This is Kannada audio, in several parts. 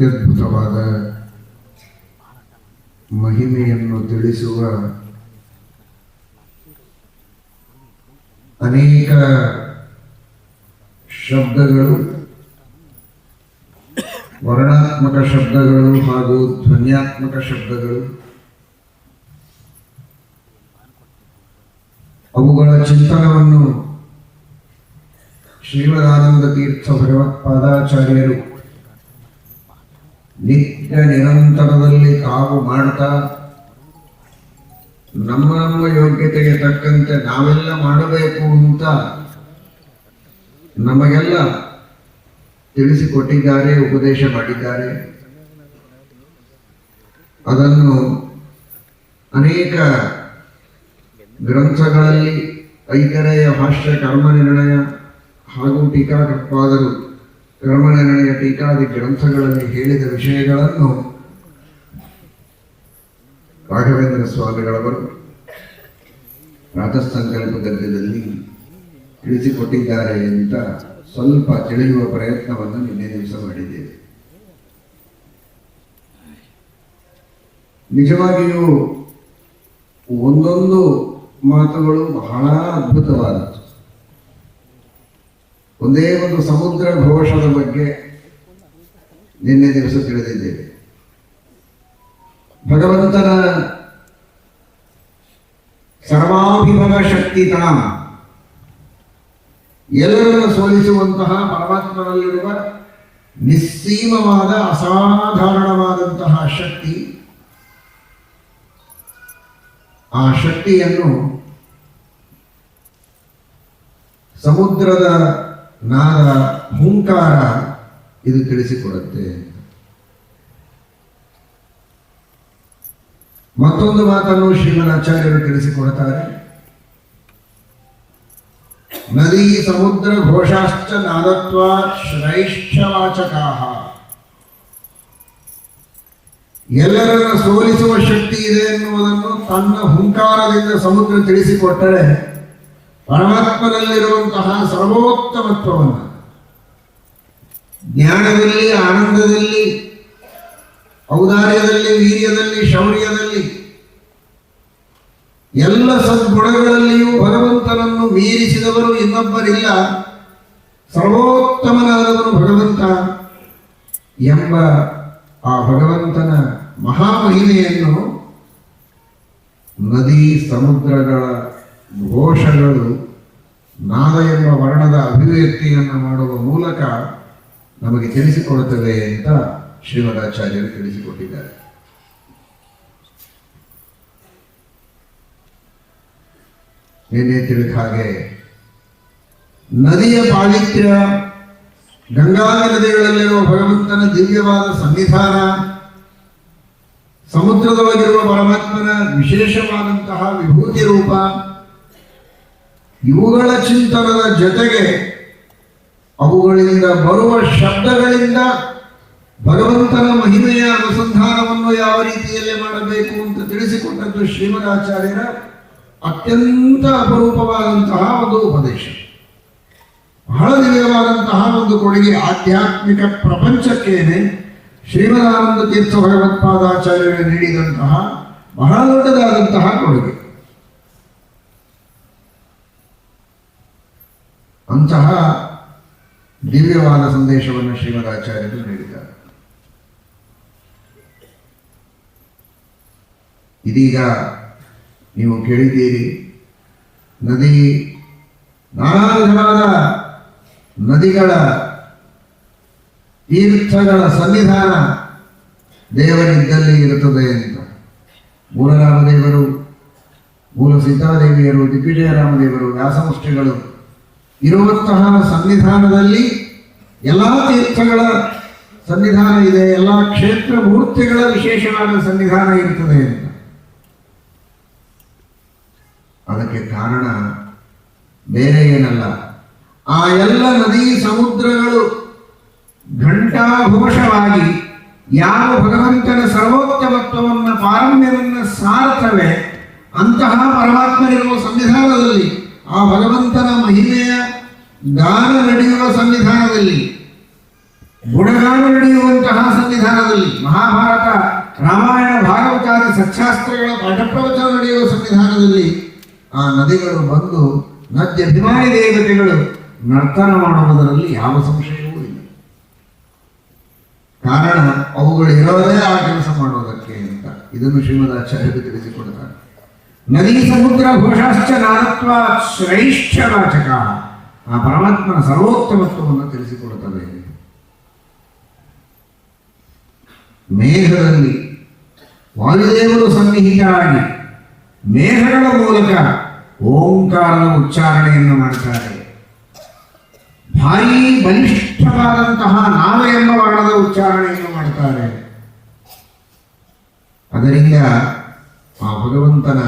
ಅತ್ಯದ್ಭುತವಾದ ಮಹಿಮೆಯನ್ನು ತಿಳಿಸುವ ಅನೇಕ ಶಬ್ದಗಳು ವರ್ಣಾತ್ಮಕ ಶಬ್ದಗಳು ಹಾಗೂ ಧ್ವನ್ಯಾತ್ಮಕ ಶಬ್ದಗಳು, ಅವುಗಳ ಚಿಂತನವನ್ನು ಶ್ರೀಮದಾನಂದ ತೀರ್ಥ ಭಗವತ್ಪಾದಾಚಾರ್ಯರು ನಿತ್ಯ ನಿರಂತರದಲ್ಲಿ ಕಾವು ಮಾಡ್ತಾ, ನಮ್ಮ ನಮ್ಮ ಯೋಗ್ಯತೆಗೆ ತಕ್ಕಂತೆ ನಾವೆಲ್ಲ ಮಾಡಬೇಕು ಅಂತ ನಮಗೆಲ್ಲ ತಿಳಿಸಿಕೊಟ್ಟಿದ್ದಾರೆ, ಉಪದೇಶ ಮಾಡಿದ್ದಾರೆ. ಅದನ್ನು ಅನೇಕ ಗ್ರಂಥಗಳಲ್ಲಿ ಐತರೆಯ ಭಾಷ್ಯ ಕರ್ಮ ನಿರ್ಣಯ ಹಾಗೂ ಟೀಕಾಕೃತ್ಪಾದರು ನಿರ್ಣಯ ಟೀಕಾದಿ ಗ್ರಂಥಗಳಲ್ಲಿ ಹೇಳಿದ ವಿಷಯಗಳನ್ನು ರಾಘವೇಂದ್ರ ಸ್ವಾಮಿಗಳವರು ರಾಜಸಂಕಲ್ಪ ಗದ್ಯದಲ್ಲಿ ತಿಳಿಸಿಕೊಟ್ಟಿದ್ದಾರೆ ಅಂತ ಸ್ವಲ್ಪ ತಿಳಿಯುವ ಪ್ರಯತ್ನವನ್ನು ನಿನ್ನೆ ದಿವಸ ಮಾಡಿದ್ದೇವೆ. ನಿಜವಾಗಿಯೂ ಒಂದೊಂದು ಮಾತುಗಳು ಬಹಳ ಅದ್ಭುತವಾದದ್ದು. ಒಂದೇ ಒಂದು ಸಮುದ್ರ ಘೋಷದ ಬಗ್ಗೆ ನಿನ್ನೆ ದಿವಸ ತಿಳಿದಿದ್ದೇವೆ ಭಗವಂತನ ಸರ್ವಾಭಿಭವ ಶಕ್ತಿ ತಾನ ಎಲ್ಲರನ್ನು ಸೋಲಿಸುವಂತಹ ಪರಮಾತ್ಮನಲ್ಲಿರುವ ನಿಸ್ಸೀಮವಾದ, ಅಸಾಧಾರಣವಾದಂತಹ ಶಕ್ತಿ, ಆ ಶಕ್ತಿಯನ್ನು ಸಮುದ್ರದ ನಾದ ಹುಂಕಾರ ಇದು ತಿಳಿಸಿಕೊಡುತ್ತೆ. ಮತ್ತೊಂದು ಮಾತನ್ನು ಶ್ರೀಮದಾಚಾರ್ಯರು ತಿಳಿಸಿಕೊಡುತ್ತಾರೆ. ನದಿ ಸಮುದ್ರ ಘೋಷಾಶ್ಚ ನಾದತ್ವ ಶ್ರೈಷ್ಠವಾಚಕಾಹ. ಎಲ್ಲರನ್ನ ಸೋಲಿಸುವ ಶಕ್ತಿ ಇದೆ ಎನ್ನುವುದನ್ನು ತನ್ನ ಹುಂಕಾರದಿಂದ ಸಮುದ್ರ ತಿಳಿಸಿಕೊಟ್ಟರೆ ಪರಮಾತ್ಮನಲ್ಲಿರುವಂತಹ ಸರ್ವೋತ್ತಮತ್ವವನ್ನು, ಜ್ಞಾನದಲ್ಲಿ, ಆನಂದದಲ್ಲಿ, ಔದಾರ್ಯದಲ್ಲಿ, ವೀರ್ಯದಲ್ಲಿ, ಶೌರ್ಯದಲ್ಲಿ, ಎಲ್ಲ ಸದ್ಗುಣಗಳಲ್ಲಿಯೂ ಭಗವಂತನನ್ನು ಮೀರಿಸಿದವರು ಇನ್ನೊಬ್ಬರಿಲ್ಲ ಸರ್ವೋತ್ತಮನಾದವರು ಭಗವಂತ ಎಂಬ ಆ ಭಗವಂತನ ಮಹಾಮಹಿಮೆಯನ್ನು ನದಿ ಸಮುದ್ರಗಳ ಘೋಷಗಳು ನಾದ ಎಂಬ ವರ್ಣದ ಅಭಿವ್ಯಕ್ತಿಯನ್ನು ಮಾಡುವ ಮೂಲಕ ನಮಗೆ ತಿಳಿಸಿಕೊಡುತ್ತವೆ ಅಂತ ಶ್ರೀಮದಾಚಾರ್ಯರು ತಿಳಿಸಿಕೊಟ್ಟಿದ್ದಾರೆ. ನಿನ್ನೆ ತಿಳಿದ ಹಾಗೆ ನದಿಯ ಪಾಲಿತ್ಯ ಗಂಗಾದಿ ನದಿಗಳಲ್ಲಿರುವ ಭಗವಂತನ ದಿವ್ಯವಾದ ಸನ್ನಿಧಾನ, ಸಮುದ್ರದೊಳಗಿರುವ ಪರಮಾತ್ಮನ ವಿಶೇಷವಾದಂತಹ ವಿಭೂತಿ ರೂಪ ಇವುಗಳ ಚಿಂತನದ ಜೊತೆಗೆ ಅವುಗಳಿಂದ ಬರುವ ಶಬ್ದಗಳಿಂದ ಭಗವಂತನ ಮಹಿಮೆಯ ಅನುಸಂಧಾನವನ್ನು ಯಾವ ರೀತಿಯಲ್ಲಿ ಮಾಡಬೇಕು ಅಂತ ತಿಳಿಸಿಕೊಟ್ಟದ್ದು ಶ್ರೀಮದಾಚಾರ್ಯರ ಅತ್ಯಂತ ಅಪರೂಪವಾದಂತಹ ಒಂದು ಉಪದೇಶ. ಬಹಳ ದಿವ್ಯವಾದಂತಹ ಒಂದು ಕೊಡುಗೆ ಆಧ್ಯಾತ್ಮಿಕ ಪ್ರಪಂಚಕ್ಕೇನೆ ಶ್ರೀಮದಾನಂದ ತೀರ್ಥ ಭಗವತ್ಪಾದಾಚಾರ್ಯರು ನೀಡಿದಂತಹ ಬಹಳ ದೊಡ್ಡದಾದಂತಹ ಕೊಡುಗೆ. ಅಂತಹ ದಿವ್ಯವಾದ ಸಂದೇಶವನ್ನು ಶ್ರೀಮದಾಚಾರ್ಯರು ನೀಡಿದ್ದಾರೆ. ಇದೀಗ ನೀವು ಕೇಳಿದ್ದೀರಿ, ನದಿ, ನಾನಾ ವಿಧವಾದ ನದಿಗಳ ತೀರ್ಥಗಳ ಸನ್ನಿಧಾನ ದೇವರಿದ್ದಲ್ಲಿ ಇರುತ್ತದೆ ಅಂತ. ಮೂಲರಾಮದೇವರು ಮೂಲ ಸೀತಾದೇವಿಯರು ದಿಗ್ವಿಜಯ ರಾಮದೇವರು ವ್ಯಾಸಮುಷ್ಟಿಗಳು ಇರುವಂತಹ ಸನ್ನಿಧಾನದಲ್ಲಿ ಎಲ್ಲ ತೀರ್ಥಗಳ ಸನ್ನಿಧಾನ ಇದೆ, ಎಲ್ಲ ಕ್ಷೇತ್ರ ಮೂರ್ತಿಗಳ ವಿಶೇಷವಾದ ಸನ್ನಿಧಾನ ಇರ್ತದೆ ಅಂತ. ಅದಕ್ಕೆ ಕಾರಣ ಬೇರೆ ಏನಲ್ಲ. ಆ ಎಲ್ಲ ನದಿ ಸಮುದ್ರಗಳು ಘಂಟಾಘೋಷವಾಗಿ ಯಾವ ಭಗವಂತನ ಸರ್ವೋತ್ತಮತ್ವವನ್ನು, ಪಾರಮ್ಯವನ್ನು ಸಾರ್ತವೆ, ಅಂತಹ ಪರಮಾತ್ಮನಿರುವ ಸಂವಿಧಾನದಲ್ಲಿ ಆ ಭಗವಂತನ ಮಹಿಮೆಯ ಗಾನ ನಡೆಯುವ ಸಂವಿಧಾನದಲ್ಲಿ ಗುಣಗಾನ ನಡೆಯುವಂತಹ ಸಂವಿಧಾನದಲ್ಲಿ ಮಹಾಭಾರತ, ರಾಮಾಯಣ ಭಾಗವತಾದಿ ಸತ್ಯಾಸ್ತ್ರಗಳ ಪಾಠಪ್ರವಚನ ನಡೆಯುವ ಸಂವಿಧಾನದಲ್ಲಿ ಆ ನದಿಗಳು ಬಂದು ನದ್ಯ ಅಭಿಮಾನಿ ದೇವತೆಗಳು ನರ್ತನ ಮಾಡುವುದರಲ್ಲಿ ಯಾವ ಸಂಶಯವೂ ಇಲ್ಲ. ಕಾರಣ, ಅವುಗಳು ಇರೋದೇ ಆ ಕೆಲಸ ಮಾಡುವುದಕ್ಕೆ ಅಂತ. ಇದನ್ನು ಶ್ರೀಮದ್ ಆಚಾರ್ಯರು ತಿಳಿಸಿಕೊಡ್ತಾರೆ. ನದಿ ಸಮುದ್ರ ಘೋಷಾಶ್ಚ ನಾನತ್ವ ಶ್ರೇಷ್ಠ ವಾಚಕ. ಆ ಪರಮಾತ್ಮನ ಸರ್ವೋತ್ತಮತ್ವವನ್ನು ತಿಳಿಸಿಕೊಡುತ್ತದೆ. ಮೇಘದಲ್ಲಿ ವಾಯುದೇವರು ಸನ್ನಿಹಿತರಾಗಿ ಮೇಘಗಳ ಮೂಲಕ ಓಂಕಾರದ ಉಚ್ಚಾರಣೆಯನ್ನು ಮಾಡ್ತಾರೆ. ಭಾರಿ ಬಲಿಷ್ಠವಾದಂತಹ ನಾವ ಎಂಬ ವರ್ಣದ ಉಚ್ಚಾರಣೆಯನ್ನು ಮಾಡ್ತಾರೆ. ಅದರಿಂದ ಆ ಭಗವಂತನ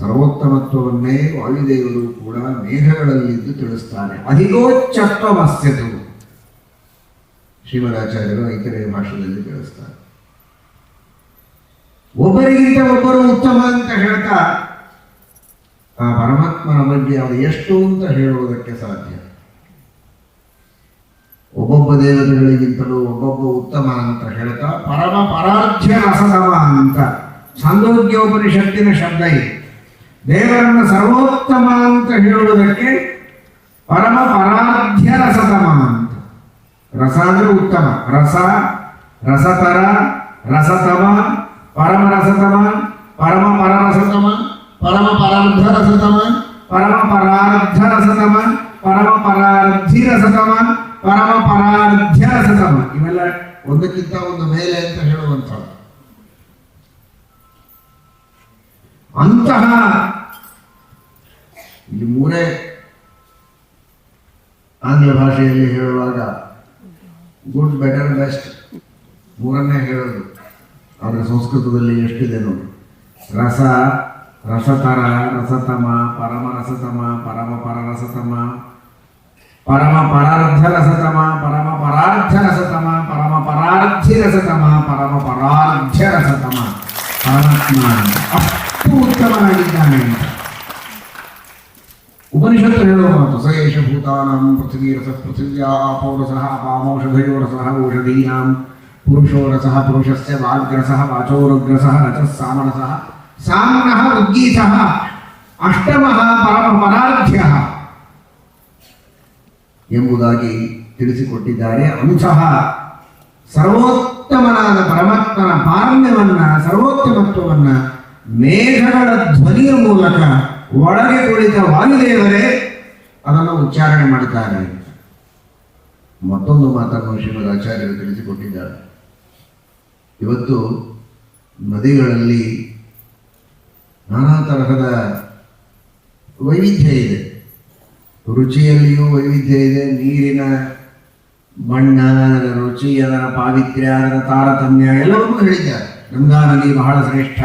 ಸರ್ವೋತ್ತಮತ್ವವನ್ನೇ ವಾಯುದೇವರು ಕೂಡ ಮೇಘಗಳಲ್ಲಿದ್ದು ತಿಳಿಸ್ತಾನೆ. ಅಧಿಗೋಚ್ಚತ್ವಮಸ್ಯತು ಶ್ರೀಮದಾಚಾರ್ಯರು ಐತರೆಯ ಭಾಷೆಯಲ್ಲಿ ತಿಳಿಸ್ತಾರೆ. ಒಬ್ಬರಿಗಿಂತ ಒಬ್ಬರು ಉತ್ತಮ ಅಂತ ಹೇಳ್ತಾ, ಆ ಪರಮಾತ್ಮನ ಬಗ್ಗೆ ಅವರು ಎಷ್ಟು ಅಂತ ಹೇಳುವುದಕ್ಕೆ ಸಾಧ್ಯ. ಒಬ್ಬೊಬ್ಬ ದೇವತೆಗಳಿಗಿಂತಲೂ ಒಬ್ಬೊಬ್ಬ ಉತ್ತಮ ಅಂತ ಹೇಳ್ತಾ, ಪರಮ ಪರಾಧ್ಯ ರಸದಮ ಅಂತ. ಛಾಂದೋಗ್ಯೋಪನಿಷತ್ತಿನ ಶಬ್ದ ಇದೆ. ದೇವರನ್ನ ಸರ್ವೋತ್ತಮ ಅಂತ ಹೇಳುವುದಕ್ಕೆ ಪರಮ ಪರಾಧ್ಯ ರಸತಮ ಅಂತ. ರಸ ಅಂದ್ರೆ ಉತ್ತಮ. ರಸ, ರಸತರ, ರಸತಮ, ಪರಮ ರಸತಮ, ಪರಮ ಪರರಸತಮ ಪರಮ ಪರಾರ್ಧ ರಸತಮ, ಪರಮ ಪರಾರ್ಧ ರಸತಮ, ಪರಮ ಪರಾರ್ಧಿ ರಸತಮ, ಪರಮ ಪರಾರ್ಧ್ಯ ರಸತಮ. ಇವೆಲ್ಲ ಒಂದಕ್ಕಿಂತ ಒಂದು ಮೇಲೆ ಅಂತ ಹೇಳುವಂಥದ್ದು. ಅಂತಹ ಇಲ್ಲಿ ಮೂರೇ ಆಂಗ್ಲ ಭಾಷೆಯಲ್ಲಿ ಹೇಳುವಾಗ ಗುಡ್, ಬೆಟರ್, ಬೆಸ್ಟ್ ಮೂರನ್ನೇ ಹೇಳೋದು. ಆದರೆ ಸಂಸ್ಕೃತದಲ್ಲಿ ಎಷ್ಟಿದೆ ನೋಡಿ. ರಸ, ರಸತರ, ರಸತಮ, ಪರಮ ರಸತಮ, ಪರಮ ಪರರಸತಮ ಪರಮ ಪರಾರ್ಧ ರಸತಮ, ಪರಮ ಪರಾರ್ಧ ರಸತಮ, ಪರಮ ಪರಾರ್ಧಿ ರಸತಮ, ಪರಮ ಪರಾರ್ಧ್ಯ ರಸತಮ. ಪರಮಾತ್ಮ. ಉತ್ತಮನಾಗಿದ್ದಾನೆ ಅಂತ ಉಪನಿಷತ್ತು ಹೇಳುವ ಮಾತು ಸ ಏಷ ಭೂತಾನಾಂ ಪೃಥ್ವೀ ರಸ ಪೃಥಿವ್ಯಾ ಪೌರಸಃ ಪಾಮೌಷಧಯೋ ರಸಃ ಔಷಧೀನಾಂ ಪುರುಷೋ ರಸಃ ಪುರುಷಸ್ಯ ವಾಗ್ರಸಃ ವಾಚೋರುಗ್ರಸಃ ರಚಃ ಸಾಮನಸಃ ಸಾಮ್ನಃ ಉದ್ಗೀತಃ ಅಷ್ಟಮಃ ಪರಮ ಪರಾಧ್ಯ ಎಂಬುದಾಗಿ ತಿಳಿಸಿಕೊಟ್ಟಿದ್ದಾರೆ ಅಂಶ ಸರ್ವೋತ್ತಮನಾದ ಪರಮಾತ್ಮನ ಪಾರಮ್ಯವನ್ನು, ಸರ್ವೋತ್ತಮತ್ವವನ್ನ ಮೇಘಗಳ ಧ್ವನಿಯ ಮೂಲಕ ಒಳಗೆ ಕುಳಿತ ವಾಯುದೇವರೇ ಅದನ್ನು ಉಚ್ಚಾರಣೆ ಮಾಡುತ್ತಾರೆ. ಮತ್ತೊಂದು ಮಾತನ್ನು ಶ್ರೀಮದ್ ಆಚಾರ್ಯರು ತಿಳಿಸಿಕೊಟ್ಟಿದ್ದಾರೆ. ಇವತ್ತು ನದಿಗಳಲ್ಲಿ ನಾನಾ ತರಹದ ವೈವಿಧ್ಯ ಇದೆ. ರುಚಿಯಲ್ಲಿಯೂ ವೈವಿಧ್ಯ ಇದೆ. ನೀರಿನ ಬಣ್ಣ, ಅದರ ರುಚಿ, ಅದರ ಪಾವಿತ್ರ್ಯ, ಅದರ ತಾರತಮ್ಯ ಎಲ್ಲವನ್ನೂ ಹೇಳಿದ್ದಾರೆ. ಗಂಗಾ ನದಿ ಬಹಳ ಶ್ರೇಷ್ಠ.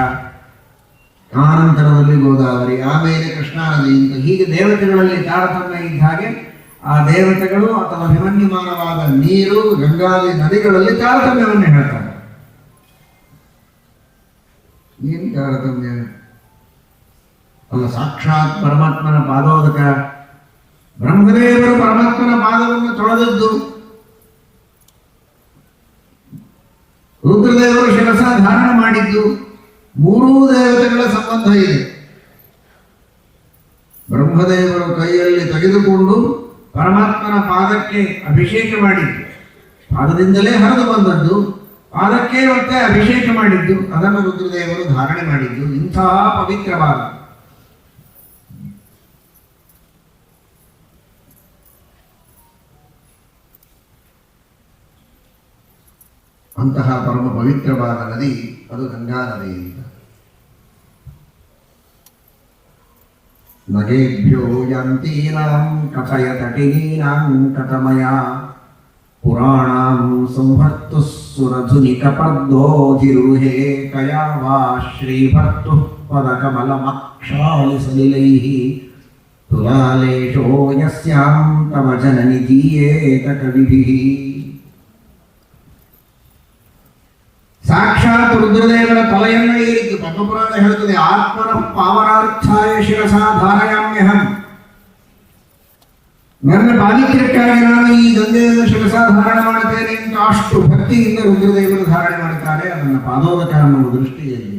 ಆನಂತರದಲ್ಲಿ ಗೋದಾವರಿ ಆಮೇಲೆ ಕೃಷ್ಣಾ ನದಿ ಹೀಗೆ ದೇವತೆಗಳಲ್ಲಿ ತಾರತಮ್ಯ ಇದ್ದ ಹಾಗೆ ಆ ದೇವತೆಗಳು ಅಥವಾ ಅಭಿಮನ್ಯಮಾನವಾದ ನೀರು, ಗಂಗಾದಿ ನದಿಗಳಲ್ಲಿ ತಾರತಮ್ಯವನ್ನು ಹೇಳ್ತಾರೆ. ಏನು ತಾರತಮ್ಯ? ಅಲ್ಲ, ಸಾಕ್ಷಾತ್ ಪರಮಾತ್ಮನ ಪಾದೋದಕ. ಬ್ರಹ್ಮದೇವರು ಪರಮಾತ್ಮನ ಪಾದವನ್ನು ತೊಳೆದದ್ದು. ರುದ್ರದೇವರು ಶಿರಸ ಧಾರಣ ಮಾಡಿದ್ದು. ಮೂರೂ ದೇವತೆಗಳ ಸಂಬಂಧ ಇದೆ. ಬ್ರಹ್ಮದೇವರು ಕೈಯಲ್ಲಿ ತೆಗೆದುಕೊಂಡು ಪರಮಾತ್ಮನ ಪಾದಕ್ಕೆ ಅಭಿಷೇಕ ಮಾಡಿದ್ದು ಪಾದದಿಂದಲೇ ಹರಿದು ಬಂದದ್ದು, ಪಾದಕ್ಕೆ ಮತ್ತೆ ಅಭಿಷೇಕ ಮಾಡಿದ್ದು, ಅದನ್ನು ರುದ್ರದೇವರು ಧಾರಣೆ ಮಾಡಿದ್ದು, ಇಂತಹ ಪವಿತ್ರವಾದ ಅಂತಹ ಪರಮ ಪವಿತ್ರವಾದ ನದಿ ಅದು ಗಂಗಾ ನದಿ ಅಂತ ನಗೇಭ್ಯೋ ಯಾಂತೀನಾಂ ಕಥಯ ತಟಿನೀನಾಂ ಕಥಮಯ ಪುರಾಣಾಂ ಸಂಹರ್ತು ಸುರಧುನಿಕಪರ್ದೋಧಿರುಹೇ ಕಯಾ ವಾ ಶ್ರೀಭರ್ತು ಪದಕಮಲಮಕ್ಷಾಳಿ ಸಲಿಲೈಃ ತುಲಾಲೇಶೋ ಯಸ್ಯಾಂ ತವ ಜನನಿ ದೀಯೇತ ಕವಿಭಿಃ ಸಾಕ್ಷಾತ್ ರುದ್ರದೇವರ ತಲೆಯನ್ನ ಏರಿದ್ದು ಪದ್ಮಪುರಾಣ ಹೇಳುತ್ತದೆ, ಆತ್ಮನ ಪಾವನಾರ್ಥಾಯ ಶಿರಸ ಧಾರಯಾಮ್ಯಹಂ. ನನ್ನ ಪಾವಿತ್ರ್ಯಕ್ಕಾಗಿ ನಾನು ಈ ಗಂಗೆಯನ್ನು ಶಿರಸ ಧಾರಣ ಮಾಡುತ್ತೇನೆ ಅಂತ ಅಷ್ಟು ಭಕ್ತಿಯಿಂದ ರುದ್ರದೇವರು ಧಾರಣೆ ಮಾಡುತ್ತಾರೆ. ಅದನ್ನ ಪಾದೋದಕ ಅನ್ನುವ ದೃಷ್ಟಿಯಲ್ಲಿ.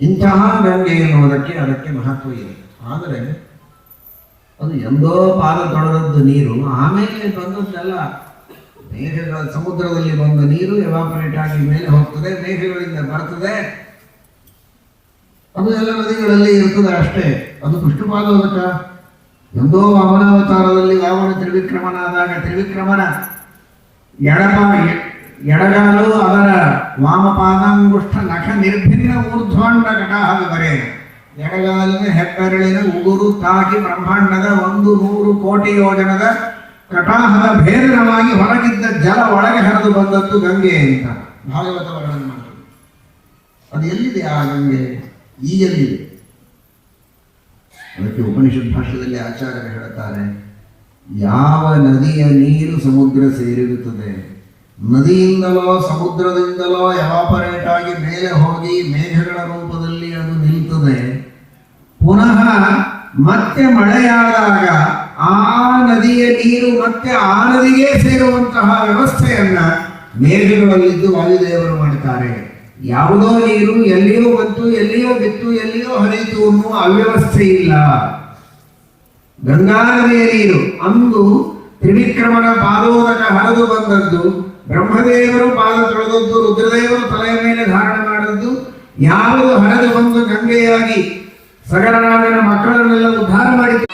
ಇಂತಹ ಗಂಗೆ ಎನ್ನುವುದಕ್ಕೆ ಅದಕ್ಕೆ ಮಹತ್ವ ಇದೆ. ಆದರೆ ಅದು ಎಂದೋ ಪಾದ ತೊಳೆದದ್ದು ನೀರು, ಆಮೇಲೆ ಬಂದದ್ದೆಲ್ಲ ಮೇಘಗಳ ಸಮುದ್ರದಲ್ಲಿ ಬಂದ ನೀರು ಎವಾಪರೇಟ್ ಆಗಿ ಮೇಲೆ ಹೋಗ್ತದೆ, ಮೇಘಗಳಿಂದ ಬರ್ತದೆ. ಅದು ಎಲ್ಲ ನದಿಗಳಲ್ಲಿ ಇರ್ತದೆ ಅಷ್ಟೇ. ಅದು ಪುಷ್ಪಪಾದೋದಕ ಎಂದೋ ವಾಮನಾವತಾರದಲ್ಲಿ ವಾಮನ ತ್ರಿವಿಕ್ರಮನಾದಾಗ ತ್ರಿವಿಕ್ರಮನ ಎಡಪ ಎಡಗಾಲು ಅದರ ವಾಮಪಾದಾಂಗುಷ್ಠ ನಖ ನಿರ್ಭಿನ್ನ ಊರ್ಧ್ವಾಂಡ ಕಟಾಹ ಬರೆ ಎಡಗಾಲಿನ ಹೆಬ್ಬೆರಳಿನ ಉಗುರು ತಾಗಿ ಬ್ರಹ್ಮಾಂಡದ ಒಂದು ನೂರು ಕೋಟಿ ಯೋಜನದ ಕಟಾಹದ ಭೇದನವಾಗಿ ಹೊರಗಿದ್ದ ಜಲ ಒಳಗೆ ಹರಿದು ಬಂದದ್ದು ಗಂಗೆ ಅಂತ ಭಾಗವತ ವರ್ಣನೆ ಮಾಡಿದ್ರು. ಅದು ಎಲ್ಲಿದೆ ಆ ಗಂಗೆ? ಈ ಎಲ್ಲಿದೆ? ಅದಕ್ಕೆ ಉಪನಿಷತ್ ಭಾಷೆಯಲ್ಲಿ ಆಚಾರ್ಯರು ಹೇಳುತ್ತಾರೆ, ಯಾವ ನದಿಯ ನೀರು ಸಮುದ್ರ ಸೇರಿರುತ್ತದೆ? ನದಿಯಿಂದಲೋ ಸಮುದ್ರದಿಂದಲೋ ಎವಾಪರೇಟ್ ಆಗಿ ಮೇಲೆ ಹೋಗಿ ಮೇಘಗಳ ರೂಪದಲ್ಲಿ ಅದು ನಿಲ್ತದೆ. ಪುನಃ ಮತ್ತೆ ಮಳೆಯಾದಾಗ ಆ ನದಿಯ ನೀರು ಮತ್ತೆ ಆ ನದಿಗೆ ಸೇರುವಂತಹ ವ್ಯವಸ್ಥೆಯನ್ನ ಮೇಘಗಳಲ್ಲಿದ್ದು ವಾಯುದೇವರು ಮಾಡ್ತಾರೆ. ಯಾವುದೋ ನೀರು ಎಲ್ಲಿಯೋ ಬಂತು, ಎಲ್ಲಿಯೋ ಬಿತ್ತು, ಎಲ್ಲಿಯೋ ಹರಿಯಿತು ಅನ್ನುವ ಅವ್ಯವಸ್ಥೆ ಇಲ್ಲ. ಗಂಗಾ ನದಿಯ ನೀರು ಅಂದು ತ್ರಿವಿಕ್ರಮನ ಪಾದೋದಕ ಹರಿದು ಬಂದದ್ದು, ಬ್ರಹ್ಮದೇವರು ಪಾದ ತೊಳೆದದ್ದು, ರುದ್ರದೇವರು ತಲೆಯ ಮೇಲೆ ಧಾರಣ ಮಾಡಿದ್ದು, ಯಾವುದು ಹರಿದು ಬಂದು ಗಂಗೆಯಾಗಿ ಸಗರನಾಗನ ಮಕ್ಕಳನ್ನೆಲ್ಲ ಉದ್ಧಾರ ಮಾಡಿತು.